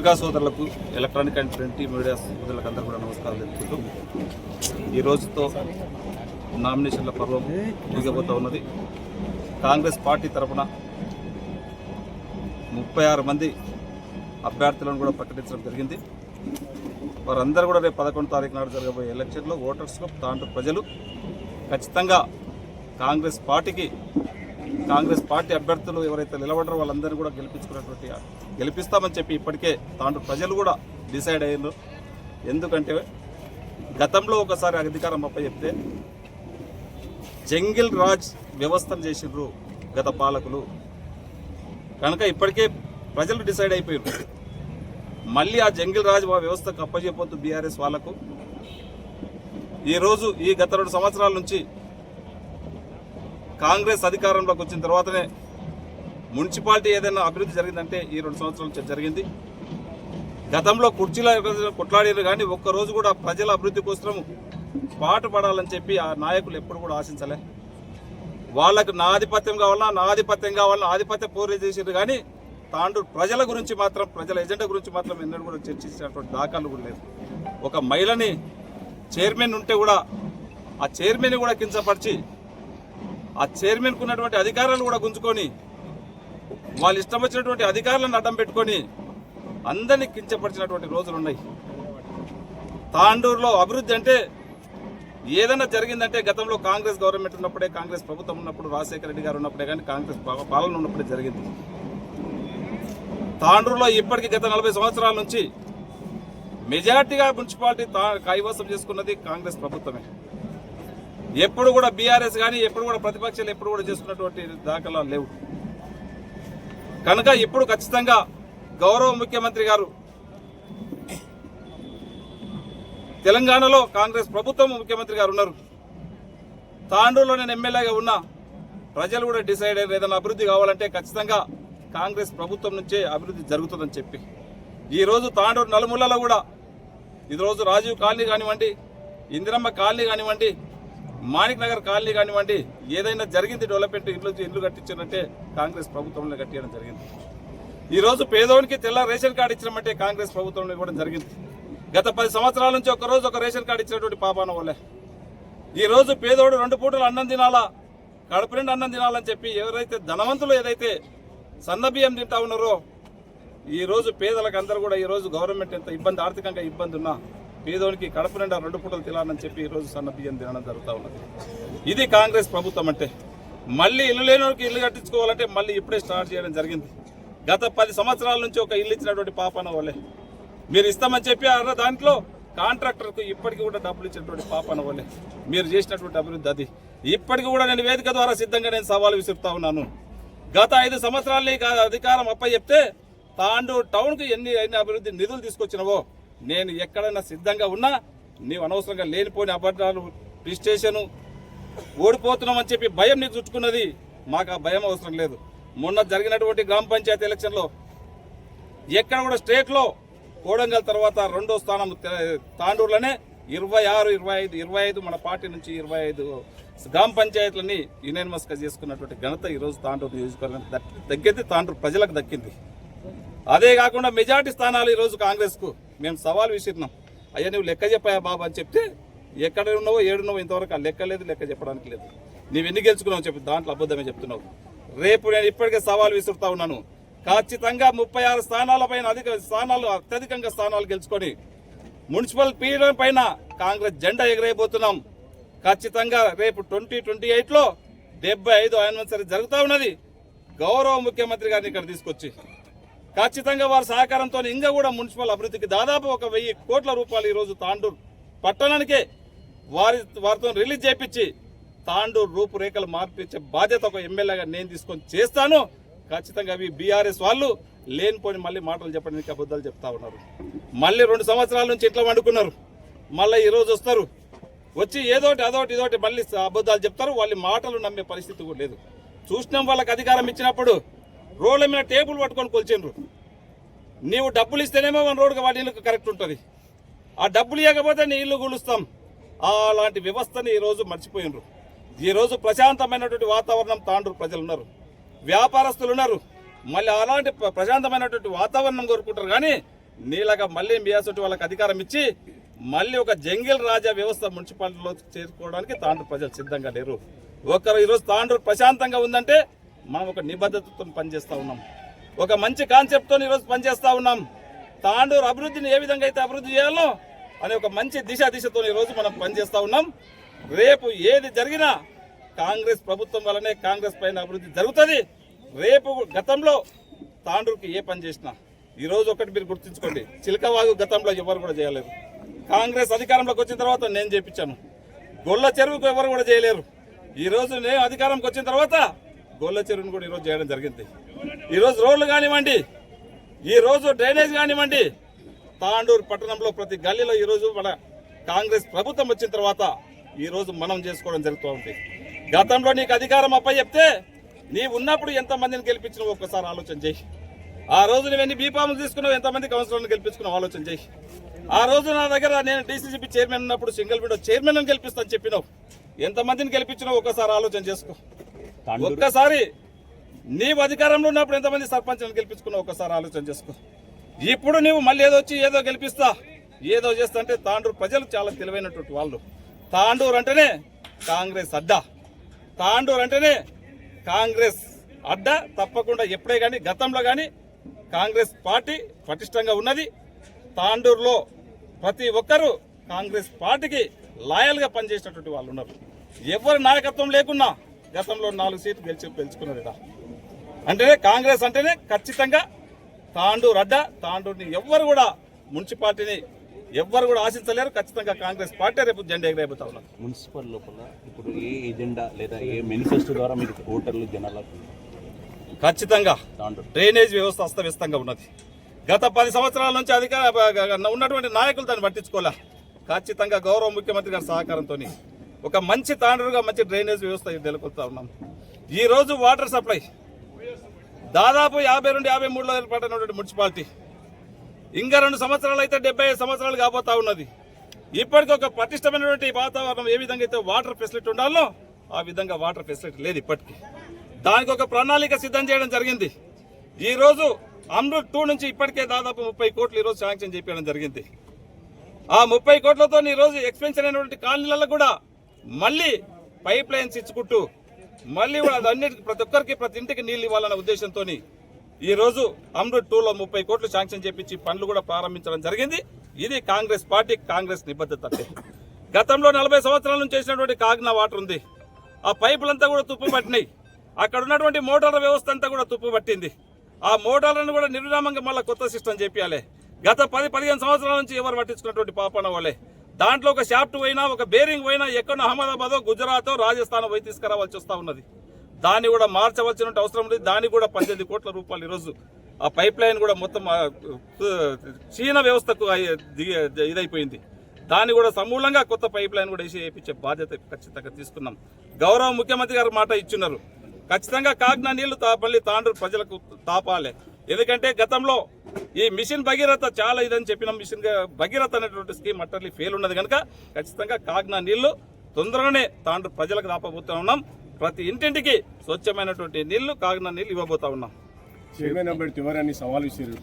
పత్రికా సోదరులకు electronic and print media సోదరులకు అందరూ కూడా నమస్కారం తెలుపుతూ ఈ రోజుతో నామినేషన్ల పర్వం ముగిపోతూ ఉన్నది. కాంగ్రెస్ పార్టీ తరఫున ముప్పై ఆరు మంది అభ్యర్థులను కూడా ప్రకటించడం జరిగింది. వారందరూ కూడా రేపు పదకొండు తారీఖు నాడు జరగబోయే ఎలక్షన్లో ఓటర్స్లో దాంట్లో ప్రజలు. ఖచ్చితంగా కాంగ్రెస్ పార్టీకి కాంగ్రెస్ పార్టీ అభ్యర్థులు ఎవరైతే నిలబడరో వాళ్ళందరినీ కూడా గెలిపించుకున్నటువంటి గెలిపిస్తామని చెప్పి ఇప్పటికే తాను ప్రజలు కూడా డిసైడ్ అయ్యారు. ఎందుకంటే గతంలో ఒకసారి అధికారం అప్ప చెప్తే జంగిల్ రాజ్ వ్యవస్థను చేసిండ్రు గత పాలకులు. కనుక ఇప్పటికే ప్రజలు డిసైడ్ అయిపోయారు. మళ్ళీ ఆ జంగిల్ రాజ్ వ్యవస్థకు అప్పచెప్పొద్దు బీఆర్ఎస్ వాళ్ళకు ఈరోజు ఈ గత రెండు సంవత్సరాల నుంచి కాంగ్రెస్ అధికారంలోకి వచ్చిన తర్వాతనే మున్సిపాలిటీ ఏదైనా అభివృద్ధి జరిగిందంటే ఈ రెండు సంవత్సరాల నుంచి జరిగింది. గతంలో కుర్చీలో కొట్లాడారు కానీ ఒక్కరోజు కూడా ప్రజల అభివృద్ధి కోసం పాటు పడాలని చెప్పి ఆ నాయకులు ఎప్పుడు కూడా ఆశించలే. వాళ్ళకు నా ఆధిపత్యం కావాలన్నా నా ఆధిపత్యం కావాలన్నా ఆధిపత్య పోరే చేసారు కానీ తాండ్రు ప్రజల గురించి మాత్రం ప్రజల ఎజెండా గురించి మాత్రం ఎన్నడూ కూడా చర్చించినటువంటి దాఖలు కూడా లేదు. ఒక మహిళని చైర్మన్ ఉంటే కూడా ఆ చైర్మన్ కూడా కించపరిచి ఆ చైర్మన్కు ఉన్నటువంటి అధికారాలు కూడా గుంజుకొని వాళ్ళు ఇష్టం వచ్చినటువంటి అధికారులను అడ్డం పెట్టుకొని అందరినీ కించపరిచినటువంటి రోజులు ఉన్నాయి. తాండూరులో అభివృద్ధి అంటే ఏదైనా జరిగిందంటే గతంలో కాంగ్రెస్ గవర్నమెంట్ ఉన్నప్పుడే కాంగ్రెస్ ప్రభుత్వం ఉన్నప్పుడు రాజశేఖర రెడ్డి గారు ఉన్నప్పుడే కానీ కాంగ్రెస్ పాలన ఉన్నప్పుడే జరిగింది. తాండూరులో ఇప్పటికీ గత నలభై సంవత్సరాల నుంచి మెజార్టీగా మున్సిపాలిటీ తా- కైవసం చేసుకున్నది కాంగ్రెస్ ప్రభుత్వమే. ఎప్పుడు కూడా బీఆర్ఎస్ కానీ ఎప్పుడు కూడా ప్రతిపక్షాలు ఎప్పుడు కూడా చేసుకున్నటువంటి దాఖలా లేవు. కనుక ఇప్పుడు ఖచ్చితంగా గౌరవ ముఖ్యమంత్రి గారు తెలంగాణలో కాంగ్రెస్ ప్రభుత్వం ముఖ్యమంత్రి గారు ఉన్నారు. తాండూరులో నేను ఎమ్మెల్యేగా ఉన్నా ప్రజలు కూడా డిసైడ్ అయ్యారు ఏదైనా అభివృద్ధి కావాలంటే ఖచ్చితంగా కాంగ్రెస్ ప్రభుత్వం నుంచే అభివృద్ధి జరుగుతుందని చెప్పి. ఈరోజు తాండూరు నలుమూలలో కూడా ఇది రోజు రాజీవ్ కాలనీ కానివ్వండి ఇందిరమ్మ కాలనీ కానివ్వండి మాణిక్ నగర్ కాలనీ కానివ్వండి ఏదైనా జరిగింది డెవలప్మెంట్ ఇంట్లో ఇల్లు కట్టించారంటే కాంగ్రెస్ ప్రభుత్వంలో కట్టించడం జరిగింది. ఈరోజు పేదవానికి తెల్ల రేషన్ కార్డు ఇచ్చినామంటే కాంగ్రెస్ ప్రభుత్వంలో ఇవ్వడం జరిగింది. గత పది సంవత్సరాల నుంచి ఒకరోజు ఒక రేషన్ కార్డు ఇచ్చినటువంటి పాపాన వల్లే ఈరోజు పేదోడు రెండు పూటలు అన్నం తినాలా? కడుపు నిండా అన్నం తినాలని చెప్పి ఎవరైతే ధనవంతులు ఏదైతే సన్న బియ్యం తింటా ఉన్నారో ఈరోజు పేదలకు అందరూ కూడా ఈ రోజు గవర్నమెంట్ ఎంత ఇబ్బంది ఆర్థికంగా ఇబ్బంది ఉన్నా పేదోనికి కడప నిండా రెండు పూటలు తినాలని చెప్పి ఈ రోజు సన్న బియ్యం తినడం జరుగుతూ ఉన్నది. ఇది కాంగ్రెస్ ప్రభుత్వం అంటే మళ్ళీ ఇల్లు లేని ఇల్లు కట్టించుకోవాలంటే మళ్ళీ ఇప్పుడే స్టార్ట్ చేయడం జరిగింది. గత పది సంవత్సరాల నుంచి ఒక ఇల్లు ఇచ్చినటువంటి పాపన వాళ్ళే మీరు ఇస్తామని చెప్పి అన్న దాంట్లో కాంట్రాక్టర్కు ఇప్పటికీ కూడా డబ్బులు ఇచ్చినటువంటి పాపన వాళ్ళే మీరు చేసినటువంటి అభివృద్ధి అది. ఇప్పటికి కూడా నేను వేదిక ద్వారా సిద్ధంగా నేను సవాలు విసురుతా ఉన్నాను. గత ఐదు సంవత్సరాలని అధికారం అప్ప చెప్తే తాండూరు టౌన్కి ఎన్ని ఎన్ని అభివృద్ధి నిధులు తీసుకొచ్చినవో నేను ఎక్కడైనా సిద్ధంగా ఉన్నా నీవు అనవసరంగా లేనిపోని అబద్ధాలు రిజిస్ట్రేషను ఓడిపోతున్నామని చెప్పి భయం నీకు చుట్టుకున్నది మాకు ఆ భయం అవసరం లేదు. మొన్న జరిగినటువంటి గ్రామ పంచాయతీ ఎలక్షన్లో ఎక్కడ కూడా స్టేట్లో కోడంగల్ తర్వాత రెండో స్థానం తాండూరులోనే ఇరవై ఆరు ఇరవై ఐదు ఇరవై ఐదు మన పార్టీ నుంచి ఇరవై ఐదు గ్రామ పంచాయతీలని యునానిమస్గా చేసుకున్నటువంటి ఘనత ఈ రోజు తాండూరు నియోజకవర్గం దక్కింది తాండూరు ప్రజలకు దక్కింది. అదే కాకుండా మెజార్టీ స్థానాలు ఈ రోజు మేము సవాల్ విసిరినాం. అయ్యా నువ్వు లెక్క చెప్పాయా బాబు అని చెప్తే ఎక్కడ ఉన్నావో ఏడున్నావో ఇంతవరకు ఆ లెక్క లేదు లెక్క చెప్పడానికి లేదు. నీవు ఎన్ని గెలుచుకున్నావు చెప్పి దాంట్లో అబద్ధమే చెప్తున్నావు. రేపు నేను ఇప్పటికే సవాల్ విసురుతా ఉన్నాను. ఖచ్చితంగా ముప్పై ఆరు స్థానాలపైన అధిక స్థానాలు అత్యధికంగా స్థానాలు గెలుచుకొని మున్సిపల్ పీరియడ్ పైన కాంగ్రెస్ జెండా ఎగరేయబోతున్నాం. ఖచ్చితంగా రేపు ట్వంటీ ట్వంటీ ఎయిట్లో డెబ్బై ఐదు యానివర్సరీ జరుగుతూ ఉన్నది. గౌరవ ముఖ్యమంత్రి గారిని ఇక్కడ తీసుకొచ్చి ఖచ్చితంగా వారి సహకారంతో ఇంకా కూడా మున్సిపల్ అభివృద్ధికి దాదాపు ఒక వెయ్యి కోట్ల రూపాయలు ఈరోజు తాండూరు పట్టణానికే వారి వారితో రిలీజ్ చేపించి తాండూరు రూపురేఖలు మార్పించే బాధ్యత ఒక ఎమ్మెల్యేగా నేను తీసుకొని చేస్తాను. ఖచ్చితంగా అవి బీఆర్ఎస్ వాళ్ళు లేనిపోని మళ్ళీ మాటలు చెప్పడానికి అబద్ధాలు చెప్తా ఉన్నారు. మళ్ళీ రెండు సంవత్సరాల నుంచి ఇట్లా వండుకున్నారు. మళ్ళీ ఈరోజు వస్తారు. వచ్చి ఏదోటి అదోటి ఇదోటి మళ్ళీ అబద్ధాలు చెప్తారు. వాళ్ళ మాటలు నమ్మే పరిస్థితి కూడా లేదు. చూసినాం వాళ్ళకి అధికారం ఇచ్చినప్పుడు రోడ్ల మీద టేబుల్ పట్టుకొని కొలిచిండ్రు. నీవు డబ్బులు ఇస్తేనేమో మన రోడ్డుకి వాటి ఇల్లు కరెక్ట్ ఉంటుంది. ఆ డబ్బులు ఇవ్వకపోతే నీ ఇల్లు కూలుస్తాం అలాంటి వ్యవస్థని ఈరోజు మర్చిపోయినరు. ఈరోజు ప్రశాంతమైనటువంటి వాతావరణం తాండ్రు ప్రజలు ఉన్నారు వ్యాపారస్తులు ఉన్నారు. మళ్ళీ అలాంటి ప్ర- ప్రశాంతమైనటువంటి వాతావరణం కోరుకుంటారు కానీ నీలాగా మళ్ళీ మియాసొట్టి వాళ్ళకి అధికారం ఇచ్చి మళ్ళీ ఒక జంగిల్ రాజా వ్యవస్థ మున్సిపాలిటీలో చేరుకోవడానికి తాండ్రు ప్రజలు సిద్ధంగా లేరు. ఒకరు ఈరోజు తాండ్రు ప్రశాంతంగా ఉందంటే మనం ఒక నిబద్ధతతో పనిచేస్తూ ఉన్నాం. ఒక మంచి కాన్సెప్ట్తో ఈరోజు పనిచేస్తూ ఉన్నాం. తాండూరు అభివృద్ధిని ఏ విధంగా అయితే అభివృద్ధి చేయాలో అనే ఒక మంచి దిశ దిశతో ఈరోజు మనం పనిచేస్తూ ఉన్నాం. రేపు ఏది జరిగినా కాంగ్రెస్ ప్రభుత్వం వల్లనే కాంగ్రెస్ పైన అభివృద్ధి జరుగుతుంది. రేపు గతంలో తాండూరుకి ఏ పని చేసినా ఈరోజు ఒకటి మీరు గుర్తుంచుకోండి. చిలకవాగు గతంలో ఎవరు కూడా చేయలేరు కాంగ్రెస్ అధికారంలోకి వచ్చిన తర్వాత నేను చేపించాను. గొల్ల చెరువుకు ఎవరు కూడా చేయలేరు. ఈ రోజు నేను అధికారంకి వచ్చిన తర్వాత గోల్ల చెరువును కూడా ఈరోజు చేయడం జరిగింది. ఈరోజు రోడ్లు కానివ్వండి ఈరోజు డ్రైనేజ్ కానివ్వండి తాండూరు పట్టణంలో ప్రతి గల్లీలో ఈ రోజు మన కాంగ్రెస్ ప్రభుత్వం వచ్చిన తర్వాత ఈరోజు మనం చేసుకోవడం జరుగుతూ ఉంది. గతంలో నీకు అధికారం అప్ప చెప్తే నీ ఉన్నప్పుడు ఎంతమందిని గెలిపించినావు ఒక్కసారి ఆలోచన చేయి. ఆ రోజు నువ్వు బీపాములు తీసుకున్నావు ఎంతమంది కౌన్సిలర్ని గెలిపించుకున్నావు ఆలోచన చేయి. ఆ రోజు నా దగ్గర నేను డీసీసీపీ చైర్మన్ ఉన్నప్పుడు సింగిల్ విండో చైర్మన్ అని గెలిపిస్తాను చెప్పినావు. ఎంతమందిని గెలిపించినావు ఒక్కసారి ఆలోచన చేసుకో. ఒక్కసారి నీవు అధికారంలో ఉన్నప్పుడు ఎంతమంది సర్పంచ్లను గెలిపించుకున్నావు? ఒక్కసారి ఆలోచన చేసుకో. ఇప్పుడు నీవు మళ్ళీ ఏదో వచ్చి ఏదో గెలిపిస్తా ఏదో చేస్తా అంటే తాండూరు ప్రజలు చాలా తెలివైనటువంటి వాళ్ళు. తాండూరు అంటేనే కాంగ్రెస్ అడ్డా. తాండూరు అంటేనే కాంగ్రెస్ అడ్డా. తప్పకుండా ఎప్పుడే కానీ గతంలో కానీ కాంగ్రెస్ పార్టీ పటిష్టంగా ఉన్నది. తాండూరులో ప్రతి ఒక్కరూ కాంగ్రెస్ పార్టీకి లాయల్గా పనిచేసినటువంటి వాళ్ళు ఉన్నారు. ఎవరి నాయకత్వం లేకున్నా గతంలో నాలుగు సీట్లు గెలిచి గెలుచుకున్నారు ఇక అంటేనే కాంగ్రెస్ అంటేనే ఖచ్చితంగా తాండూరు అడ్డ తాండూరుని ఎవ్వరు కూడా మున్సిపాలిటీని ఎవ్వరు కూడా ఆశించలేరు. ఖచ్చితంగా కాంగ్రెస్ పార్టీ రేపు జెండా ఎగరేపుతా ఉన్నారు మున్సిపల్ లోపల ఇప్పుడు ఏ ఎజెండా లేదా ఏ మేనిఫెస్టో ద్వారా మీరు ఓటర్లు జనాలకు ఖచ్చితంగా డ్రైనేజ్ వ్యవస్థ అస్తవ్యస్తంగా ఉన్నది. గత పది సంవత్సరాల నుంచి అధికార ఉన్నటువంటి నాయకులు దాన్ని పట్టించుకోలే. ఖచ్చితంగా గౌరవ ముఖ్యమంత్రి గారి సహకారంతో ఒక మంచి తాండ్రుగా మంచి డ్రైనేజ్ వ్యవస్థ నెలకొల్తా ఉన్నాం. ఈరోజు వాటర్ సప్లై. దాదాపు యాభై రెండు యాభై మూడులో ఏర్పడినటువంటి మున్సిపాలిటీ. ఇంకా రెండు సంవత్సరాలు అయితే డెబ్బై ఐదు సంవత్సరాలు కాబోతా ఉన్నది. ఇప్పటికీ ఒక పటిష్టమైనటువంటి వాతావరణం ఏ విధంగా అయితే వాటర్ ఫెసిలిటీ ఉండాలో ఆ విధంగా వాటర్ ఫెసిలిటీ లేదు ఇప్పటికీ. దానికి ఒక ప్రణాళిక సిద్ధం చేయడం జరిగింది. ఈరోజు అమృత్ టూ నుంచి ఇప్పటికే దాదాపు ముప్పై కోట్లు ఈరోజు శాంక్షన్ చేయడం జరిగింది. ఆ ముప్పై కోట్లతో ఈరోజు ఎక్స్పెన్షన్ అయినటువంటి కాలనీలలో కూడా మళ్ళీ పైప్ లైన్స్ ఇచ్చుకుంటూ మళ్ళీ కూడా అన్నిటికీ ప్రతి ఒక్కరికి ప్రతి ఇంటికి నీళ్ళు ఇవ్వాలన్న ఉద్దేశంతో ఈరోజు అమృత్ టూలో ముప్పై కోట్లు శాంక్షన్ చేపించి పనులు కూడా ప్రారంభించడం జరిగింది. ఇది కాంగ్రెస్ పార్టీ కాంగ్రెస్ నిబద్ధత గతంలో నలభై సంవత్సరాల నుంచి చేసినటువంటి కాగ్నా వాటర్ ఉంది. ఆ పైపులంతా కూడా తుప్పు పట్టినాయి. అక్కడ ఉన్నటువంటి మోటార్ల వ్యవస్థ అంతా కూడా తుప్పు పట్టింది. ఆ మోటార్లను కూడా నిర్విరామంగా మళ్ళీ కొత్త సిస్టమ్ చేపియాలి. గత పది పదిహేను సంవత్సరాల నుంచి ఎవరు పట్టించుకున్నటువంటి పాపన వాళ్ళే. దాంట్లో ఒక షాఫ్ట్ పోయినా ఒక బేరింగ్ పోయినా ఎక్కడో అహ్మదాబాదో గుజరాతో రాజస్థాన్ పోయి తీసుకురావాల్సి వస్తూ ఉన్నది. దాన్ని కూడా మార్చవలసిన అవసరం ఉంది. దానికి కూడా పద్దెనిమిది కోట్ల రూపాయలు ఈరోజు ఆ పైప్ లైన్ కూడా మొత్తం క్షీణ చీన వ్యవస్థకు అయ్యే- దిగి- ఇదైపోయింది. దాన్ని కూడా సమూలంగా కొత్త పైప్ లైన్ కూడా వేసి వేయించే బాధ్యత ఖచ్చితంగా తీసుకున్నాం. గౌరవ ముఖ్యమంత్రి గారు మాట ఇచ్చున్నారు. ఖచ్చితంగా కాగ్నా నీళ్ళు తా- మళ్ళీ తాండ్రు ప్రజలకు తాపాలి. ఎందుకంటే గతంలో ఈ మిషన్ భగీరథ చాలా ఇదని చెప్పిన మిషన్ భగీరథ అనేటువంటి స్కీమ్ అట్టర్లీ ఫెయిల్ ఉన్నది కనుక ఖచ్చితంగా కాగ్నా నీళ్ళు తొందరగానే తాండ్రు ప్రజలకు దాపబోతా ఉన్నాం. ప్రతి ఇంటింటికి స్వచ్ఛమైనటువంటి నీళ్ళు కాగ్నా నీళ్ళు ఇవ్వబోతా ఉన్నాం.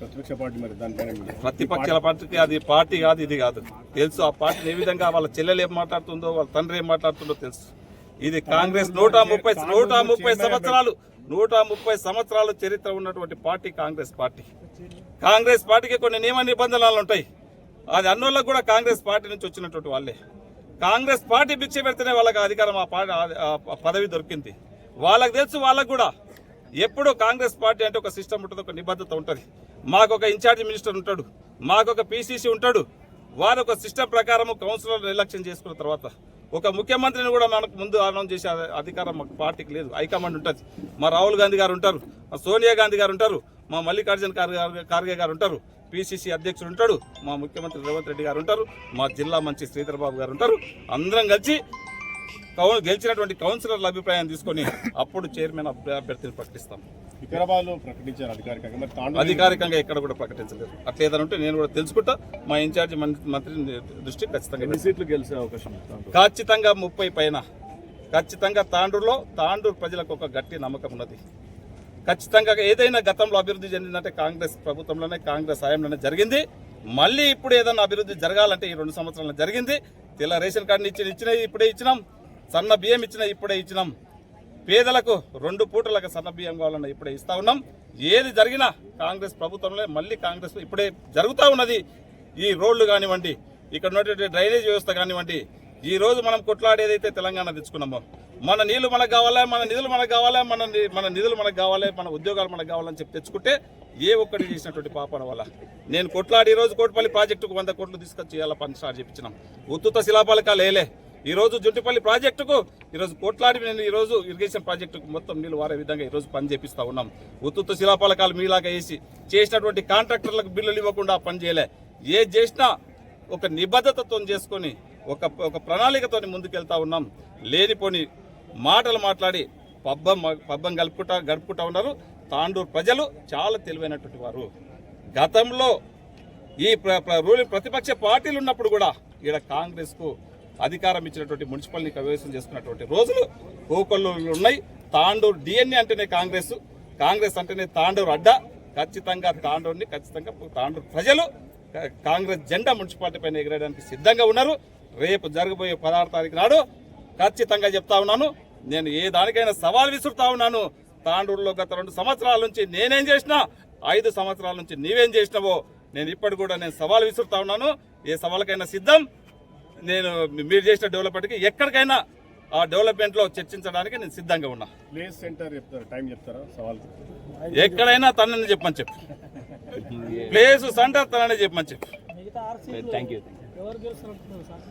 ప్రతిపక్ష పార్టీ మీరు ప్రతిపక్షాల పార్టీకి అది పార్టీ కాదు ఇది కాదు. తెలుసు ఆ పార్టీ ఏ విధంగా వాళ్ళ చెల్లెలు ఏం మాట్లాడుతుందో వాళ్ళ తండ్రి ఏం మాట్లాడుతుందో తెలుసు. ఇది కాంగ్రెస్ నూట ముప్పై నూట ముప్పై సంవత్సరాలు నూట ముప్పై సంవత్సరాల చరిత్ర ఉన్నటువంటి పార్టీ కాంగ్రెస్ పార్టీ. కాంగ్రెస్ పార్టీకి కొన్ని నియమ నిబంధనలు ఉంటాయి. అది అన్నోళ్ళకు కూడా కాంగ్రెస్ పార్టీ నుంచి వచ్చినటువంటి వాళ్ళే. కాంగ్రెస్ పార్టీ భిక్ష పెడితేనే వాళ్ళకి అధికారం ఆ పార్టీ పదవి దొరికింది. వాళ్ళకి తెలుసు వాళ్ళకు కూడా ఎప్పుడు కాంగ్రెస్ పార్టీ అంటే ఒక సిస్టమ్ ఉంటుంది ఒక నిబద్ధత ఉంటుంది. మాకు ఒక ఇన్ఛార్జ్ మినిస్టర్ ఉంటాడు మాకు ఒక పీసీసీ ఉంటాడు. వారు ఒక సిస్టమ్ ప్రకారం కౌన్సిలర్ నిర్లక్ష్యం చేసుకున్న తర్వాత ఒక ముఖ్యమంత్రిని కూడా మనకు ముందు అనౌన్స్ చేసే అధికారం మాకు పార్టీకి లేదు. హైకమాండ్ ఉంటుంది. మా రాహుల్ గాంధీ గారు ఉంటారు మా సోనియా గాంధీ గారు ఉంటారు. మా మల్లికార్జున ఖార్గే ఖార్గే గారు ఉంటారు. పిసిసి అధ్యక్షుడు ఉంటాడు. మా ముఖ్యమంత్రి రేవంత్ రెడ్డి గారు ఉంటారు. మా జిల్లా మంత్రి శ్రీధర్ బాబు గారు ఉంటారు. అందరం కలిసి కౌ- గెలిచినటువంటి కౌన్సిలర్ల అభిప్రాయం తీసుకొని అప్పుడు చైర్మన్ అభ్య- అభ్యర్థిని ప్రకటిస్తాం. వికారాబాద్ ప్రకటించారు అధికారికంగా. ఎక్కడ కూడా ప్రకటించలేదు. అట్లా ఏదైనా ఉంటే నేను కూడా తెలుసుకుంటా. మా ఇన్ఛార్జ్ మంత్రి దృష్టికి ఖచ్చితంగా సీట్లు గెలిచే అవకాశం? ఖచ్చితంగా ముప్పై పైన. ఖచ్చితంగా తాండూరులో తాండూరు ప్రజలకు ఒక గట్టి నమ్మకం ఉన్నది. ఖచ్చితంగా ఏదైనా గతంలో అభివృద్ధి చెందిందంటే కాంగ్రెస్ ప్రభుత్వంలోనే కాంగ్రెస్ హయాంలోనే జరిగింది. మళ్ళీ ఇప్పుడు ఏదైనా అభివృద్ధి జరగాలంటే ఈ రెండు సంవత్సరాలు జరిగింది. తెల్ల రేషన్ కార్డుని ఇచ్చిన ఇచ్చిన ఇప్పుడే ఇచ్చినాం. సన్న బియ్యం ఇచ్చిన ఇప్పుడే ఇచ్చినాం. పేదలకు రెండు పూటలకు సన్న బియ్యం కావాలన్న ఇప్పుడే ఇస్తా ఉన్నాం. ఏది జరిగినా కాంగ్రెస్ ప్రభుత్వంలో మళ్ళీ కాంగ్రెస్ ఇప్పుడే జరుగుతూ ఉన్నది. ఈ రోడ్లు కానివ్వండి ఇక్కడ ఉన్నటువంటి డ్రైనేజ్ వ్యవస్థ కానివ్వండి ఈ రోజు మనం కొట్లాడేదైతే తెలంగాణ తెచ్చుకున్నామో మన నీళ్ళు మనకు కావాలా మన నిధులు మనకు కావాలా మన మన నిధులు మనకు కావాలి మన ఉద్యోగాలు మనకు కావాలని చెప్పి తెచ్చుకుంటే ఏ ఒక్కటి చేసినటువంటి పాపన వల్ల. నేను కొట్లాడి ఈరోజు కోటిపల్లి ప్రాజెక్టుకు వంద కోట్లు తీసుకొచ్చి ఇవాళ పని స్టార్ట్ చెప్పించినాం ఉత్తుత శిలాపాలకాలు వేయలే ఈరోజు రోజు జుంటిపల్లి ప్రాజెక్టుకు ఈరోజు కోట్లాడి నేను ఈ రోజు ఇరిగేషన్ ప్రాజెక్టుకు మొత్తం నీళ్ళు వారే విధంగా ఈరోజు పని చేపిస్తూ ఉన్నాం. ఉత్తుత శిలాపాలకాలు మీలాగా వేసి చేసినటువంటి కాంట్రాక్టర్లకు బిల్లులు ఇవ్వకుండా పని చేయలే. ఏ చేసినా ఒక నిబద్ధతతో చేసుకొని ఒక ఒక ప్రణాళికతో ముందుకెళ్తా ఉన్నాం. లేనిపోని మాటలు మాట్లాడి పబ్బం పబ్బం గలుపుకుంటా గడుపుకుంటా ఉన్నారు. తాండూరు ప్రజలు చాలా తెలివైనటువంటి వారు. గతంలో ఈ ప్ర- రూలింగ్ ప్రతిపక్ష పార్టీలు ఉన్నప్పుడు కూడా ఈడ కాంగ్రెస్కు అధికారం ఇచ్చినటువంటి మున్సిపల్ని కైవసం చేసుకున్నటువంటి రోజులు కోకొల్లు ఉన్నాయి. తాండూరు డిఎన్ఏ అంటేనే కాంగ్రెస్. కాంగ్రెస్ అంటేనే తాండూరు అడ్డ. ఖచ్చితంగా తాండూరుని ఖచ్చితంగా తాండూరు ప్రజలు కాంగ్రెస్ జెండా మున్సిపాలిటీ పైన ఎగరేయడానికి సిద్ధంగా ఉన్నారు. రేపు జరగబోయే పదహారు తారీఖు నాడు ఖచ్చితంగా చెప్తా ఉన్నాను. నేను ఏ దానికైనా సవాల్ విసురుతా ఉన్నాను. తాండూరులో గత రెండు సంవత్సరాల నుంచి నేనేం చేసినా ఐదు సంవత్సరాల నుంచి నీవేం చేసినావో నేను ఇప్పటి కూడా నేను సవాల్ విసురుతా ఉన్నాను. ఏ సవాల్కైనా సిద్ధం? నేను మీరు చేసిన డెవలప్మెంట్కి ఎక్కడికైనా ఆ డెవలప్మెంట్లో చర్చించడానికి నేను సిద్ధంగా ఉన్నా. ప్లేస్ సెంటర్ చెప్తారా? టైం చెప్తారా సవాల్ ఎక్కడైనా తనని చెప్పమని చెప్పు. ప్లేస్ సెంటర్ తననే చెప్పమని చెప్పు. థ్యాంక్ యూ ఎవరు గెలుస్తారు సార్?